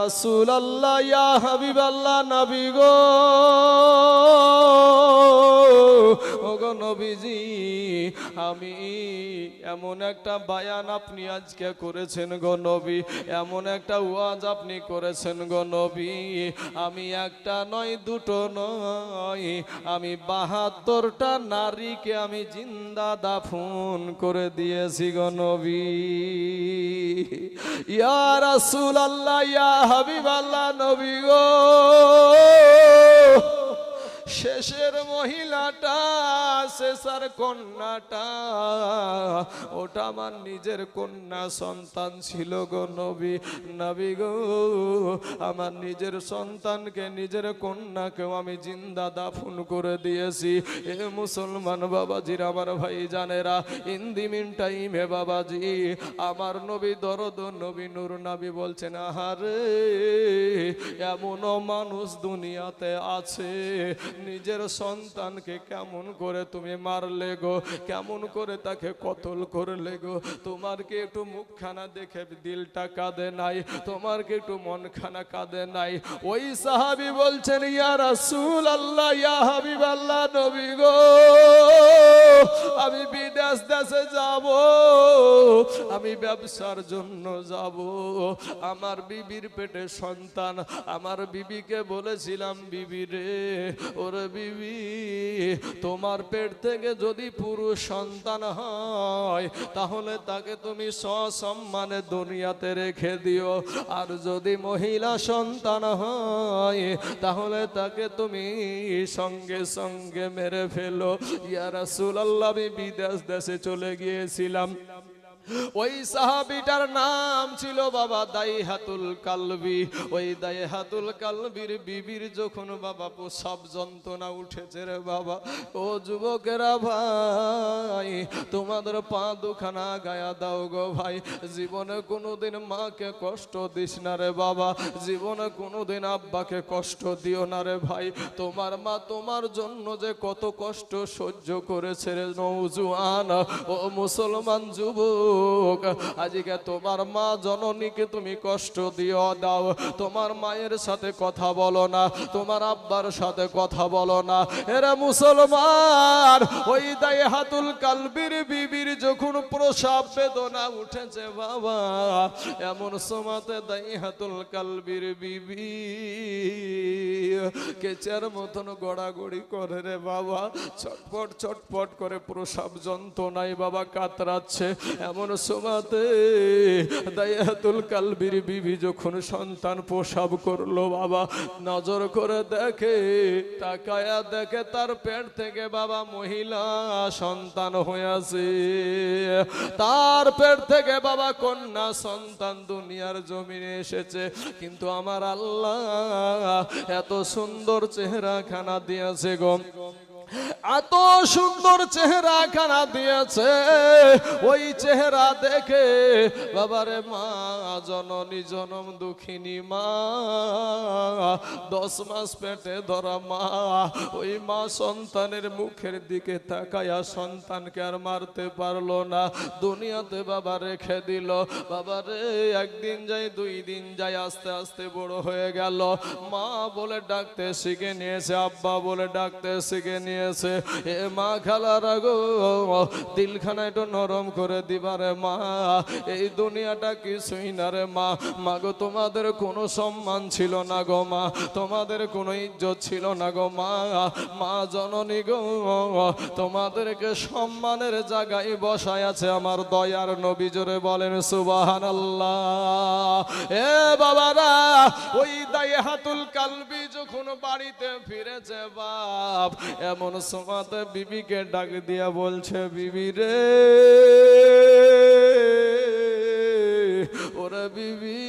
রাসূল আল্লাহ হাবিব আল্লাহ নবী গো। ওগো নবীজি, আমি এমন একটা বায়ান আপনি আজকে করেছেন গো নবী, এমন একটা ওয়াজ আপনি করেছেন গো নবী। আমি একটা নয়, দুটো নয়, আমি বাহাত্তরটা নারীকে আমি জিন্দা দাফন করে দিয়েছি গো নবী। ইয়া রাসূল আল্লাহ ইয়া হাবিব আল্লাহ নবী গো। শেষের মহিলাটা, শেষার কন্যাটা, ওটা আমার নিজের কন্যা সন্তান ছিল গো নবী নবী গো। আমার নিজের সন্তানকে, নিজের কন্যাকেও আমি জিন্দা দাফন করে দিয়েছি। এ মুসলমান বাবাজির আমার ভাই জানেরা ইন্দিমিন টাইমে বাবাজি, আমার নবী দরদ, নবী নূর, নবী বলছেন, আহারে, এমনও মানুষ দুনিয়াতে আছে নিজের সন্তানকে কেমন করে তুমি মারলে গো? কেমন করে তাকে কতল করলে গো? তোমার কি একটু মুখখানা দেখে দিলটা কাঁদে নাই? তোমার কি একটু মনখানা কাঁদে নাই? ওই সাহাবি বলছেন, ইয়া রাসূল আল্লাহ ইয়া হাবিব আল্লাহ নবী গো, আমি বিদেশ দেশে যাব। আমি ব্যবসার জন্য যাব। আমার বিবির পেটে সন্তান। আমার বিবিকে বলেছিলাম, বিবি রে, ওরে বিবি, তোমার পেট থেকে যদি পুরুষ সন্তান হয়, তাহলে তাকে তুমি সসম্মানে দুনিয়াতে রেখে দিও। আর যদি মহিলা সন্তান হয়, তাহলে তাকে তুমি সঙ্গে সঙ্গে মেরে ফেলো। ইয়া সুলাল্লা আমি বিদেশ দেশে চলে গিয়েছিলাম। ওই সাহাবিটার নাম ছিল বাবা দাইহাতুল কালবি। ওই দাইহাতুল কালবির বিবির যখন বাবা সব যন্ত্রণা উঠেছে রে বাবা, ও যুবকেরা ভাই, তোমাদের পা দুখানা গায়া দাও গো ভাই। জীবনে কোনোদিন মাকে কষ্ট দিস না রে বাবা, জীবনে কোনোদিন আব্বাকে কষ্ট দিও না রে ভাই। তোমার মা তোমার জন্য যে কত কষ্ট সহ্য করেছে রে নৌজুয়ান ও মুসলমান যুবক আজকে তোমার মা জননীকে তুমি কষ্ট দিও, দাও। তোমার মায়ের সাথে কথা বলো না, তোমার আব্বার সাথে কথা বলো না। এরা মুসলমান, ওই দায় হাতুল কালবির বিবির যখন প্রসাব বেদনা উঠেছে বাবা, এমন সমাতে দাই হাতুল কালবির বিবি কেচার মতন গড়াগড়ি করে রে বাবা চটপট চটপট করে প্রসাব যন্ত্রণায় বাবা কাতরাচ্ছে। এমন সমাতে দায়াতুল কালবির বিবি যখন সন্তান প্রসাব করল, বাবা নজর করে দেখে, তাকায়া দেখে তার পেট থেকে বাবা মহিলা সন্তান হয়েছে। তার পেট থেকে বাবা কন্যা সন্তান দুনিয়ার জমিনে এসেছে। কিন্তু আমার আল্লাহ এত সুন্দর চেহারা খানা দিয়েছে গো। এত সুন্দর চেহারা খানা দিয়েছে। ওই চেহারা দেখে বাবারে মা, জননী জনম দুঃখিনী মা, দশ মাস পেটে ধরা মা, ওই মা সন্তানের মুখের দিকে তাকায়া সন্তানকে আর মারতে পারল না। দুনিয়াতে বাবা রেখে দিল। বাবারে, একদিন যাই, দুই দিন যাই, আস্তে আস্তে বড় হয়ে গেল। মা বলে ডাকতে শিখে নিয়েছে, আব্বা বলে ডাকতে শিখে নিয়েছে এ মা খালার গো দিলখানা একটু নরম করে দিবারে মা। এই দুনিয়াটা কিছুই না রে মা। মা গো, তোমাদের কোনো সম্মান ছিল না গো মা। তোমাদের কোনো ইজ্জত ছিল না গো মা। মা জননী গো, তোমাদেরকে সম্মানের জায়গায় বসায় আছে আমার দয়ার নবী। জোরে বলেন সুবাহান আল্লাহ এ বাবারা, ওই দায়ে হাতুল কালবি যখন বাড়িতে ফিরেছে বাপ, এমন সমাতে বিবিকে ডাক দিয়া বলছে, বিবি রে, ওরা বিবি,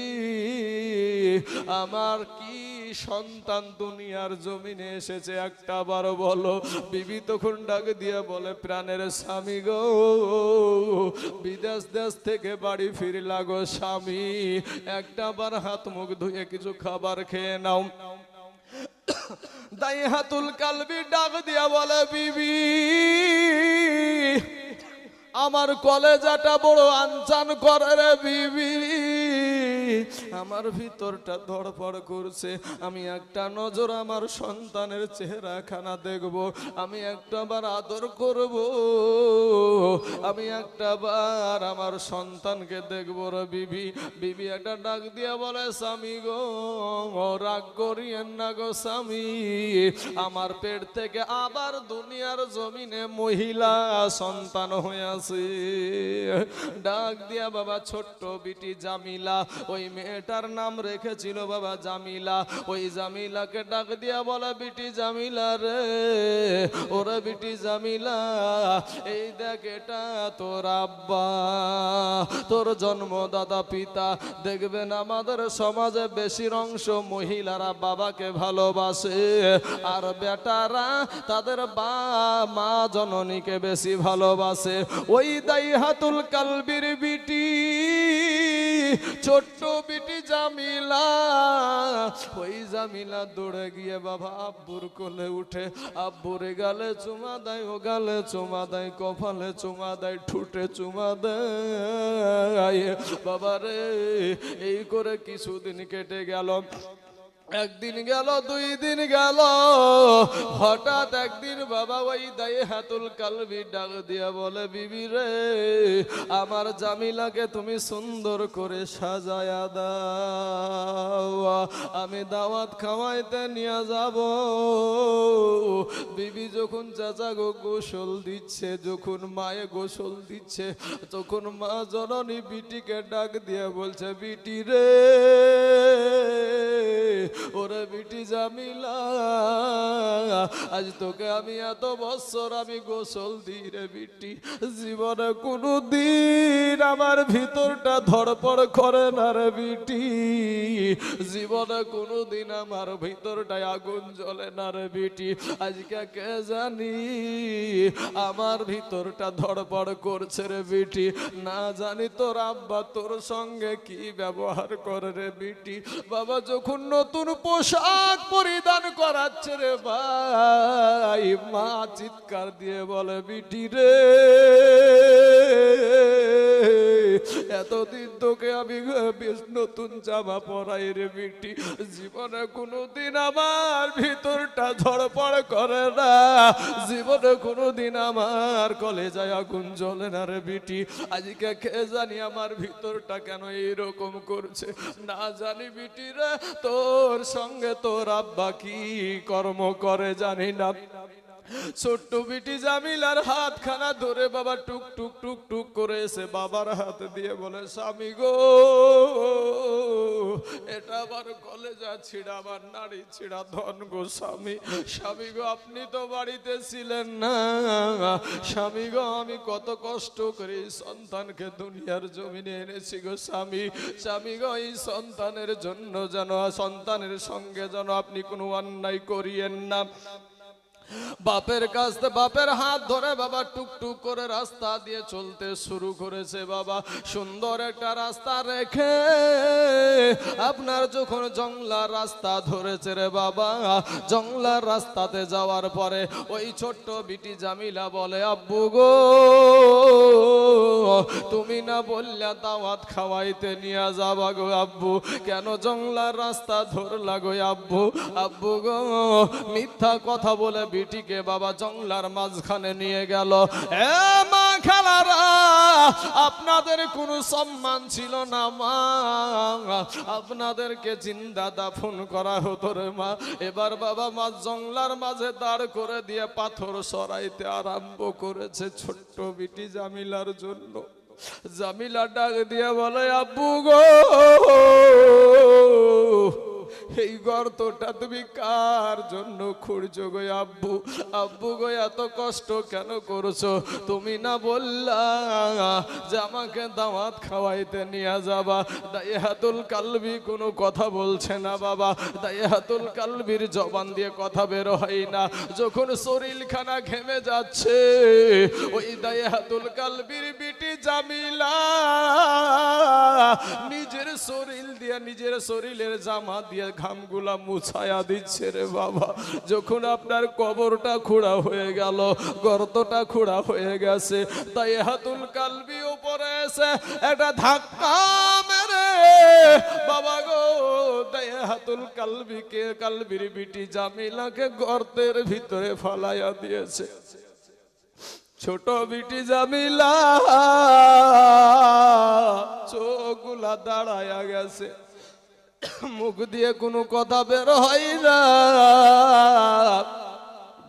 আমার কি সন্তান দুনিয়ার জমিনে এসেছে? একটা বার বলো। বিবি তখন ডাক দিয়ে বলে, প্রাণের স্বামী গো, বিদেশ দেশ থেকে বাড়ি ফিরলা গো স্বামী। একটা বার হাত মুখ ধুয়ে কিছু খাবার খেয়ে নাও। দাই হাতুল কালবি ডাক দিয়া বলে বিবি আমার কলেজাটা বড় আনচান করে রে বিবি। আমার ভিতরটা ধড়ফড় করছে। আমি একটা নজর আমার সন্তানের চেহারা খানা দেখব। আমি একটা বার আদর করব। আমি একটা বার আমার সন্তানকে দেখব। রে বিবি বিবি একটা ডাক দিয়া বলে, স্বামী গো, রাগ করিয়েন না গো স্বামী। আমার পেট থেকে আবার দুনিয়ার জমিনে মহিলা সন্তান হয়েছে ডাক দিয়া, বাবা, ছোট্ট বিটি জামিলা, ওই মেয়েটার নাম রেখেছিল বাবা জামিলা। ওই জামিলাকে ডাক দিয়া বলে, বিটি জামিলা রে, ওরে বিটি জামিলা, এই দেখ এটা তোর আব্বা, তোর জন্মদাতা পিতা। দেখবেন আমাদের সমাজে বেশির অংশ মহিলারা বাবাকে ভালোবাসে, আর বেটারা তাদের বা মা জননীকে বেশি ভালোবাসে। ওই দাই হাতুল কালবির বিটি ছোট্ট বিটি জামিলা, ওই জামিলা দৌড়ে গিয়ে বাবা আব্বুর কোলে উঠে, আব্বুরে গালে চুমা দেয়, ও গালে চুমা দেয়, কপালে চুমা দেয়, ঠুটে চুমা দেয়। বাবা রে এই করে কিছুদিন কেটে গেল। একদিন গেল, দুই দিন গেল। হঠাৎ একদিন বাবা ওই দায়ে হাতুল কালবি ডাক দিয়া বলে, বিবি রে, আমার জামিলাকে তুমি সুন্দর করে সাজায়া দাও। আমি দাওয়াত খাওয়াইতে নিয়ে যাব। বিবি যখন চাচা গো গোসল দিচ্ছে, যখন মায়ে গোসল দিচ্ছে, তখন মা জননী বিটিকে ডাক দিয়ে বলছে, বিটি রে ওরে বিটি জামিলা, আজ তোকে আমি এত বছর আমি গোসল দিই রে বিটি। জীবনে কোনো দিন আমার ভিতরটা ধরপড় করে না রে বিটি। জীবনে কোনো দিন আমার ভিতরটায় আগুন জ্বলে না রে বিটি। আজকে কে জানি আমার ভিতরটা ধরপড় করছে রে বিটি। না জানি তোর আব্বা তোর সঙ্গে কি ব্যবহার করে রে বিটি। বাবা, যখন নতুন পোশাক পরিধান করাচ্ছে রে ভাই। মা চিৎকার দিয়ে বলে বিটি রে। এতদিন তোকে আমি বেশ নতুন জামা পরাই রে বিটি। জীবনে কোনোদিন আমার ভিতরটা ধড়পড় করে না। জীবনে কোনোদিন আমার কলেজায় আগুন জ্বলে না রে বিটি। আজকে কে জানি আমার ভিতরটা কেন এইরকম করছে। না জানি বিটি রে, তোর সঙ্গে তোর আব্বা কি কর্ম করে জানি না। ছোট্ট বিটি জামিলার হাতখানা ধরে বাবা টুক টুক টুক টুক করে এসে বাবার হাত দিয়ে বলে, স্বামী গো, এটা আমার কলেজা ছিড়া আমার নারী ছিড়া, ধন গো স্বামী। স্বামী গো, আপনি তো বাড়িতে ছিলেন না। স্বামী গো, আমি কত কষ্ট করে সন্তানকে দুনিয়ার জমিনে এনেছি গো স্বামী। স্বামী গো, এই সন্তানের জন্য যেন, সন্তানের সঙ্গে যেন আপনি কোনো অন্যায় করিয়েন না। বাপের কাছ থেকে বাপের হাত ধরে বাবা টুকটুক করে রাস্তা দিয়ে চলতে শুরু করেছে বাবা। সুন্দর একটা রাস্তা রেখে আপনার যখন জংলার রাস্তা ধরেছে রে বাবা, জংলার রাস্তাতে যাওয়ার পরে ওই ছোট্ট বিটি জামিলা বলে, আব্বু গো, তুমি না বললে দাওয়াত খাওয়াইতে নিয়ে যাবা গো আব্বু। কেন জংলার রাস্তা ধরলা গো আব্বু? আব্বু গো, মিথ্যা কথা বলে বিটিকে বাবা জংলার মাঝখানে নিয়ে গেল। এ মা খালারা, আপনাদের কোনো সম্মান ছিল না মা। আপনাদেরকে জিন্দা দাফন করা হতো রে মা। এবার বাবা মা জংলার মাঝে দাঁড় করে দিয়ে পাথর সরাইতে আরম্ভ করেছে ছোট্ট বিটি জামিলার জন্য। জামিলা ডাক দিয়ে বলে, আব্বু গো এই গর্তটা তুমি কার জন্য খুঁড়ছো গো আব্বু? আব্বু গো, এত কষ্ট কেন করছ? তুমি না বললা যে আমাকে দাওয়াত খাওয়াইতে নিয়ে যাবা। দাইহাতুল কালবি কোনো কথা বলছে না বাবা। দাইহাতুল কালবির জবান দিয়ে কথা বের হয় না। যখন শরীরখানা ঘেমে যাচ্ছে, ওই দাইহাতুল কালবির বিটি জামিলা শরীর দিয়ে নিজের শরীরের জামা দিয়ে ঘামগুলা মুছায়া দিচ্ছে রে বাবা। যখন আপনার কবরটা খোঁড়া হয়ে গেল, গর্তটা খোঁড়া হয়ে গেছে, তাই হাতুল কালবি উপরে এসে একটা ধাক্কা মেরে, বাবা গো দয়া হাতুল কালবিকে, কালবির বিটি জামিলাকে গর্তের ভিতরে ফালাইয়া দিয়েছে। ছোট বিটি জামিলা চোখগুলা দাঁড়ায়া গেছে। মুখ দিয়ে কোনো কথা বের হয় না।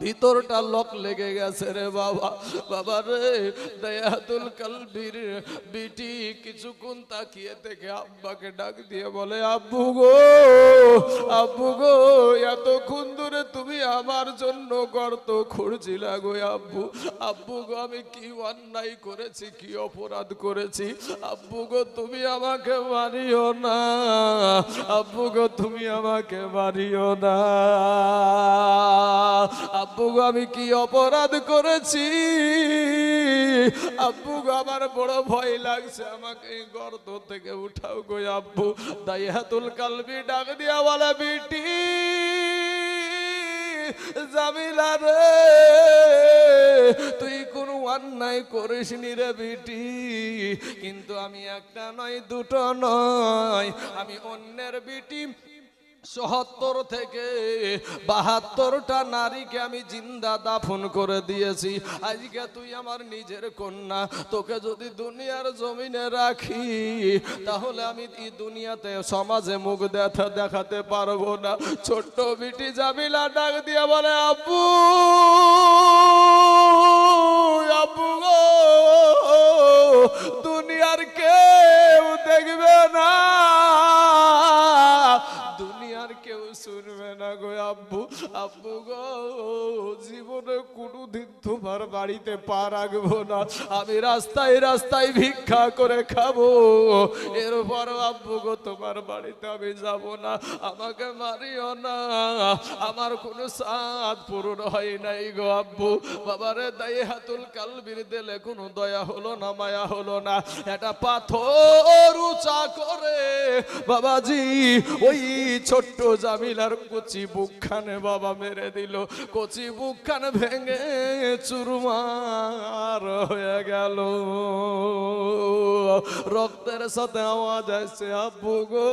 ভিতরটা লক লেগে গেছে রে বাবা। বাবা রে, দয়াতুল কালবির বিটি কিছুক্ষণ তাকিয়ে থেকে আব্বাকে ডাক দিয়ে বলে, আব্বু গো আব্বু গো, এতক্ষণ ধরে তুমি আমার জন্য গর্ত খুঁড়ছিলা গো আব্বু। আব্বু গো, আমি কি অন্যায় করেছি, কি অপরাধ করেছি? আব্বু গো, তুমি আমাকে মারিও না। আব্বু গো, তুমি আমাকে মারিও না। আব্বু আমি কি অপরাধ করেছি? আব্বু আমার বড় ভয় লাগছে, আমাকে গর্ত থেকে উঠাও গো আব্বু। দাইহাতুল কালবি ডাক দিয়া বলে, বিটি, জামিলা রে, তুই কোনো অন্যায় করিস নি রে বিটি। কিন্তু আমি একটা নয়, দুটো নয়, আমি অন্যের বিটি সত্তর থেকে বাহাত্তরটা নারীকে আমি জিন্দা দাফন করে দিয়েছি। আজকে তুই আমার নিজের কন্যা, তোকে যদি দুনিয়ার জমিনে রাখি, তাহলে আমি এই দুনিয়াতে সমাজে মুখ দেখা দেখাতে পারব না। ছোট্ট বিটি জামিলা ডাক দিয়ে বলে, আব্বু গো, দুনিয়ার কেউ দেখবে না। দুনিয়ার কেউ শুনবে না গো আব্বু। আব্বু গো, জীবনে কোনোদিন তোমার বাড়িতে পা রাখব না। আমি রাস্তায় রাস্তায় ভিক্ষা করে খাব। এরপর আব্বু গো, তোমার বাড়িতে আমি যাব না। আমাকে মারিও না। আমার কোনো সাদ পূরণ হয় নাই গো আব্বু। বাবারে দায়ে হাতুল কালবির দিলে কোনো দয়া হলো না, মায়া হলো না। এটা পাথর উঁচা করে বাবাজি, ওই ছোট্ট জামিলার কচি বুকখানে বাবা মেরে দিল। কচি বুকখানে ভেঙে চুরমার হয়ে গেল। রক্তের সাথে আওয়াজ আসছে, আব্বু গো,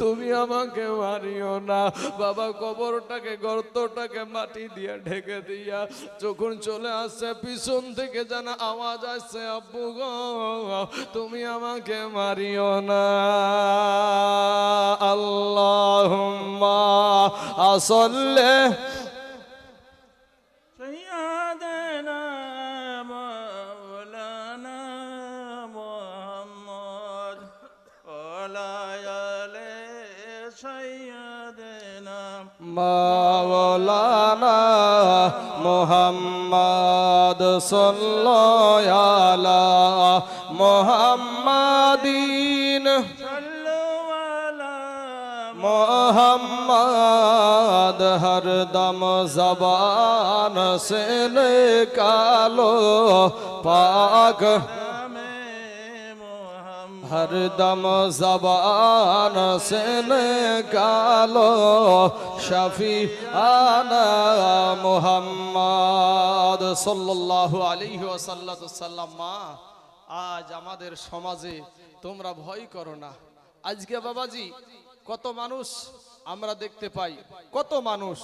তুমি আমাকে মারিও না। বাবা কবরটাকে, গর্তটাকে মাটি দিয়ে ঢেকে দিয়া যখন চলে আসছে, পিছন থেকে যেন আওয়াজ আসছে, আব্বু গো, তুমি আমাকে মারিও না। আল্লাহুম্মা আসল্লে মাওলানা মোহাম্মদ সল্লাল্লাহ মোহাম্মদিন মোহাম্মদ হরদম জবান সে কালো পাক। হরদম জবান সে কালো শফি আনা মোহাম্মদ সাল্লাহ আলী ওসাল্লাম সাল্লামা। আজ আমাদের সমাজে তোমরা ভয় করো না। আজকে বাবাজি কত মানুষ আমরা দেখতে পাই, কত মানুষ?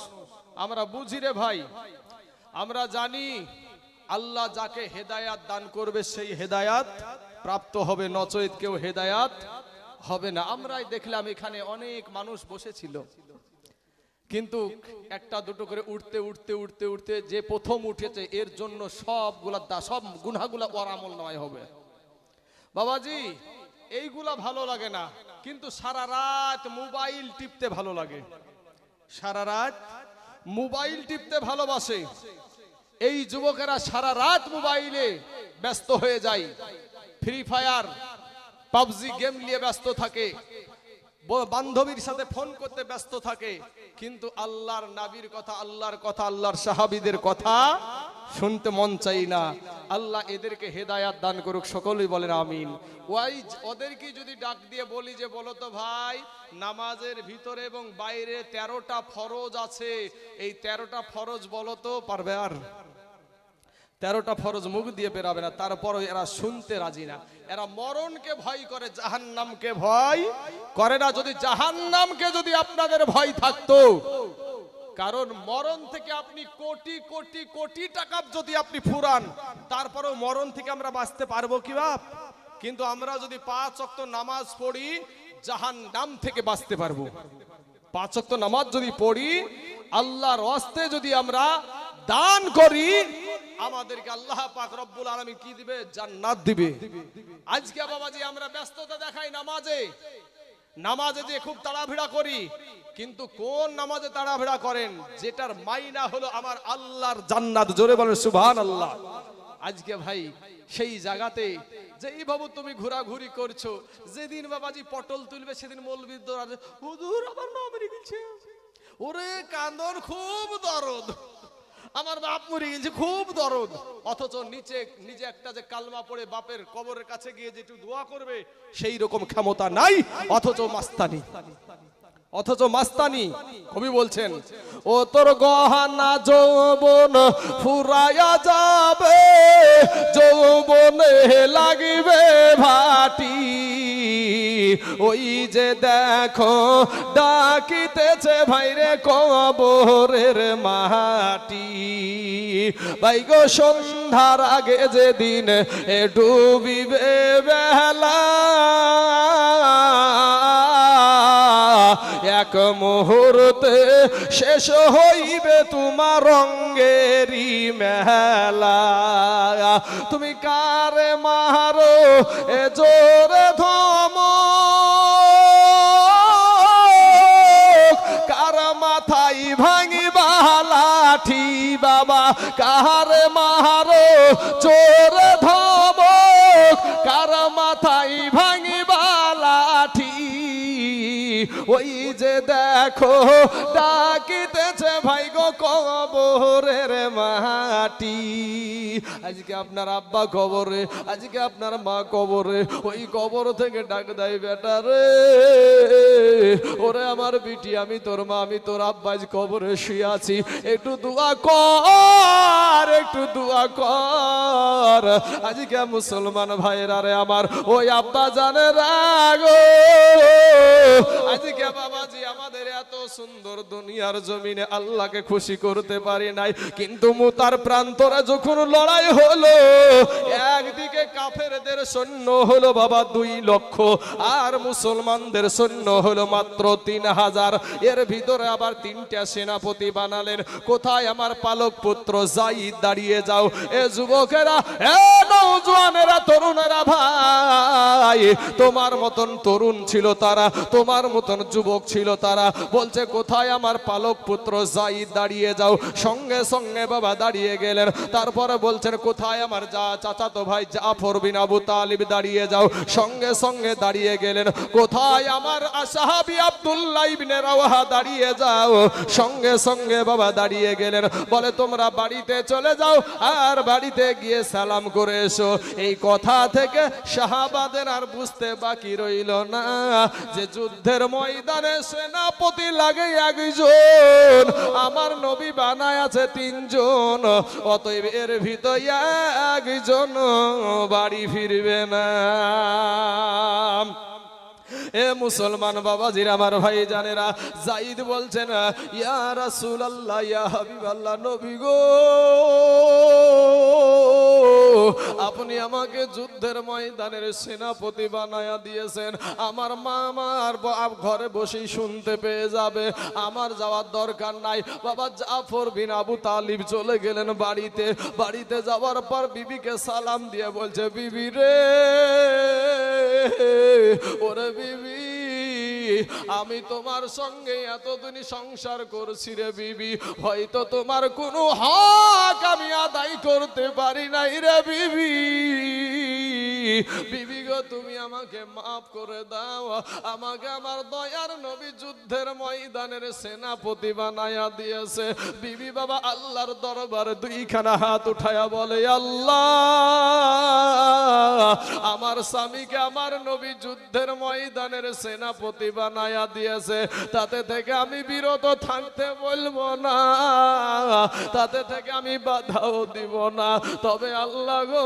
আমরা বুঝি রে ভাই, আমরা জানি আল্লাহ যাকে হেদায়াত দান করবে সেই হেদায়াত প্রাপ্ত হবে নচৈত কেউ হেদায়াত হবে না। আমরাই দেখলাম এখানে অনেক মানুষ বসেছিল। কিন্তু একটা দুটো করে উঠতে উঠতে উঠতে উঠতে যে প্রথম উঠেছে, এর জন্য সবগুলা সব গুনাগুলা ওর আমল নয় হবে। বাবাজি এইগুলা ভালো লাগে না। কিন্তু সারা রাত মোবাইল টিপতে ভালো লাগে। সারা রাত মোবাইল টিপতে ভালোবাসে। এই যুবকেরা সারা রাত মোবাইলে ব্যস্ত হয়ে যায়। ফ্রি ফায়ার পাবজি গেম নিয়ে ব্যস্ত থাকে। বান্ধবীর সাথে ফোন করতে ব্যস্ত থাকে, কিন্তু আল্লাহর নাবির কথা, আল্লাহর কথা, আল্লাহর সাহাবিদের কথা শুনতে মন চাই না। আল্লাহ এদেরকে হেদায়াত দান করুক, সকলেই বলেন আমিন। জ- ওদেরকে যদি ডাক দিয়ে বলি যে, বলো তো ভাই, নামাজের ভিতরে এবং বাইরে তেরোটা ফরজ আছে। এই তেরোটা ফরজ বলো তো পারবে আর? তেরোটা ফরজ মুখ দিয়ে বেরাবে না, তারপরও এরা শুনতে রাজি না। এরা মরণকে ভয় করে জাহান জাহান্নামকে ভয় করে না। যদি জাহান জাহান্নামকে যদি আপনাদের ভয় থাকতো, কারণ মরণ থেকে আপনি কোটি কোটি কোটি টাকা যদি আপনি ফুরান, তারপরেও মরণ থেকে আমরা বাঁচতে পারব কি বাপ? কিন্তু আমরা যদি পাঁচ অক্ত নামাজ পড়ি জাহান নাম থেকে বাঁচতে পারব। পাঁচ অক্ত নামাজ যদি পড়ি, আল্লাহর ওয়াস্তে যদি আমরা দান করি আমাদেরকে আল্লাহ পাক রব্বুল আলামিন কি দিবে? জান্নাত দিবে। আজকে বাবাজি, আমরা ব্যস্ততা দেখাই নামাজে। নামাজে যে খুব তাড়াভিড়া করি, কিন্তু কোন নামাজে তাড়াভিড়া করেন? যেটার মাইনা হলো আমার আল্লাহর জান্নাত। জোরে বলেন আল্লাহ আজকে ভাই, সেই জায়গাতে যে এইভাবে তুমি ঘোরাঘুরি করছ। যেদিন বাবাজি পটল তুলবে, সেদিন মৌলবি দৌড়াবে আমার মা মরে গেছে ওরে কান্দন খুব দরদ। আমার বাপ মরে গেছে, খুব দরদ। অথচ নিচে, নিজে একটা যে কালমা পড়ে বাপের কবরের কাছে গিয়ে যে একটু দোয়া করবে, সেই রকম ক্ষমতা নাই, অথচ মাস্তানি। অথচ মাস্তানি কবি বলছেন, ও তোর গহানা যৌবন ফুরায়া যাবে, যৌবনে লাগিবে ভাটি। ওই যে দেখো, ডাকিতেছে ভাইরে কবরের মাটি। ভাই গো, সন্ধ্যার আগে যেদিন ডুবিবে বেলা এক মুহূর্তে শেষ হইবে তোমার রঙ্গেরি মেলা। তুমি কারে মারো এ জোরে ধম? কার মাথায় ভাঙিবা লাঠি বাবা? কার মারো চোর ধম? কার মাথায় ওই যে দেখো গো কবরের মাটি। আজকে আপনার আব্বা কবরে, আজকে আপনার মা কবরে, ওই কবর থেকে ডাক দেয়, বেটা রে, ওরে আমার বিটি, আমি তোর মা, আমি তোর কবরে শুয়ে আছি। একটু দোয়া কর, একটু দোয়া কর। আজকে মুসলমান ভাইরা রে আমার, ওই আব্বা জানে রাগো আজকে বাবাজি আমাদের এত সুন্দর দুনিয়ার জমিনে আল্লাহকে খুশি করতে পারি নাই। কিন্তু মুতার প্রান্তরা যখন লড়াই হলো, একদিকে কাফেরদের সৈন্য হলো বাবা দুই লক্ষ, আর মুসলমানদের সৈন্য হলো মাত্র তিন হাজার। এর ভিতরে আবার তিনটা সেনাপতি বানালেন। কোথায় আমার পালক পুত্র? যাই দাঁড়িয়ে যাও। এ যুবকেরা, এ নৌজওয়ানেরা তরুণেরা ভাই, তোমার মতন তরুণ ছিল তারা, তোমার মতন যুবক ছিল তারা। বলছে কোথায় আমার পালক পুত্র? জাইদ দাঁড়িয়ে যাও। সঙ্গে সঙ্গে বাবা দাঁড়িয়ে গেলেন। তারপরে বলছেন, কোথায় আমার যা চাচাতো ভাই জাফর বিন আবু তালিব? দাঁড়িয়ে যাও। সঙ্গে সঙ্গে দাঁড়িয়ে গেলেন। কোথায় আমার সাহাবি আব্দুল্লাহ ইবনে রাওয়াহা? দাঁড়িয়ে যাও। সঙ্গে সঙ্গে বাবা দাঁড়িয়ে গেলেন। বলে, তোমরা বাড়িতে চলে যাও আর বাড়িতে গিয়ে সালাম করে এসো। এই কথা থেকে শাহাবাদের আর বুঝতে বাকি রইল না। যে যুদ্ধের ময়দানে সেনাপতি লাগে একজন। আমার নবী বানায় আছে তিনজন অতএব এর ভিতর একজন বাড়ি ফিরবে না। এ মুসলমান বাবাজির আমার ভাই জানেরা, জাইদ বলছেন, ইয়া রাসূল আল্লাহ ইয়া হাবিব আল্লাহ নবী গো, আপনি আমাকে যুদ্ধের ময়দানের সেনাপতি বানায়া দিয়েছেন। আমার মা আমার ঘরে বসেই শুনতে পেয়ে যাবে। আমার যাওয়ার দরকার নাই। বাবা জাফর বিন আবু তালিব চলে গেলেন বাড়িতে। বাড়িতে যাওয়ার পর বিবিকে সালাম দিয়ে বলছে, বিবি রে, ওরে বিবি আমি তোমার সঙ্গে এতদিন সংসার করছি রে বিবি। হয়তো তোমার কোনো হক আমি আদায় করতে পারি নাই রে বিবি। বিবি তুমি আমাকে মাফ করে দাও। আমাকে আমার দয়ার নবী যুদ্ধের ময়দানের সেনাপতি বানায়া দিয়েছে। বিবি বাবা আল্লাহর দরবারে দুইখানা হাত উঠায়া বলে, আল্লাহ, আমার স্বামীকে আমার নবী যুদ্ধের ময়দানের সেনাপতি বানায়া দিয়েছে। তাতে থেকে আমি বিরত থাকতে বলব না। তাতে থেকে আমি বাধাও দিব না। তবে আল্লাহ গো,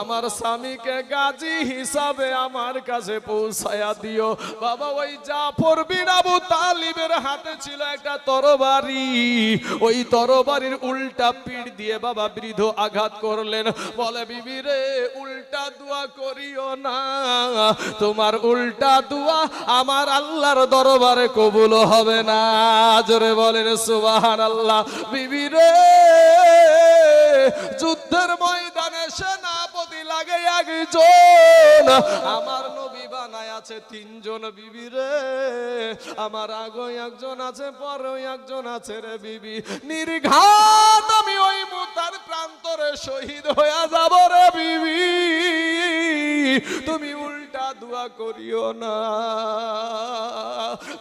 আমার স্বামীকে গাজী হিসাবে আমার কাছে পৌঁছায়া দিও। বাবা, ওই জাফর বিন আবু তালিবের হাতে ছিল একটা তরবারি। ওই তরবারির উল্টা পিঠ দিয়ে বাবা বৃদ্ধ আঘাত করলেন। বলে, বিবি রে, উল্টা দোয়া করিও না। তোমার উল্টা দোয়া আমার আল্লাহর দরবারে কবুল হবে না। জোরে বলেন সুবাহান আল্লাহ বিবি রে, যুদ্ধের ময়দানে সেনাপতি লাগে একজন। আমার নবী বানায় আছে তিনজন বিবি রে। আমার আগে একজন আছে পরে একজন আছে রে বিবি। নির্ঘাত আমি ওই মুতার প্রান্তরে শহীদ হয়ে যাব রে বিবি। তুমি উল্টা দোয়া করিও না।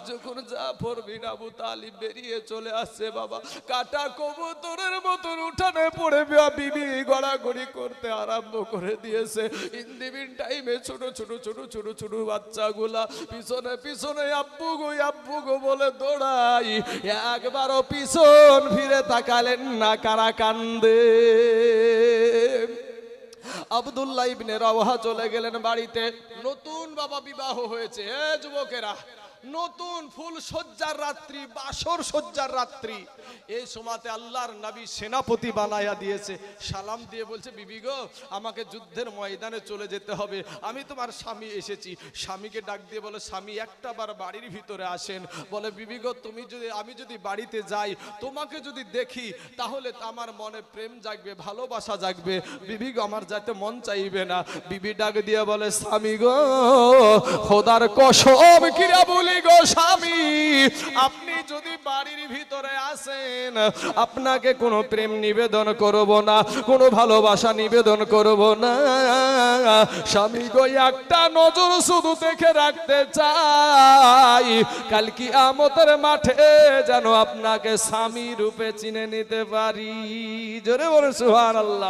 যখন জাফর বিন আবু তালিব বেরিয়ে চলে আসছে, বাবা, কাটা কবুতরের মতন উঠানে পড়ে বিবি গড়াগড়ি করতে আরম্ভ করে দিয়েছে। ইন্দিবিন টাইমে ছোট ছোট ছোট ছোট ছোট বাচ্চাগুলা পিছনে পিছনে আব্বু গো আব্বু গো বলে দৌড়াই। একবারও পিছন ফিরে তাকালেন না, কারা কান্দে। আবদুল্লাহ ইবনে রাওয়াহা চলে গেলেন বাড়িতে। নতুন বাবা বিবাহ হয়েছে। যুবকেরা নতুন ফুল সজ্জার রাত্রি, বাসর সজ্জার রাত্রি। এই সময়তে আল্লাহর নবী সেনাপতি বানায়া দিয়েছে। সালাম দিয়ে বলছে, বিবি গো, আমাকে যুদ্ধের ময়দানে চলে যেতে হবে। আমি তোমার স্বামী এসেছি। স্বামীকে ডাক দিয়ে বলে, স্বামী, একটা বার বাড়ির ভিতরে আসেন। বলে, বিবি গো, তুমি যদি, আমি যদি বাড়িতে যাই, তোমাকে যদি দেখি, তাহলে আমার মনে প্রেম জাগবে, ভালোবাসা জাগবে। বিবি গো, আমার যাতে মন চাইবে না। বিবি ডাক দিয়ে বলে, স্বামী গো, খোদার কসম কিরা বলি গো স্বামী, আপনি যদি বাড়ির ভিতরে আসেন, আপনাকে কোনো প্রেম নিবেদন করব না, কোনো ভালোবাসা নিবেদন করব না। স্বামী গো, একটা নজর শুধু দেখে রাখতে চাই, কাল কি আমতের মাঠে যেন আপনাকে স্বামী রূপে চিনে নিতে পারি। জোরে বলে সুহান আল্লাহ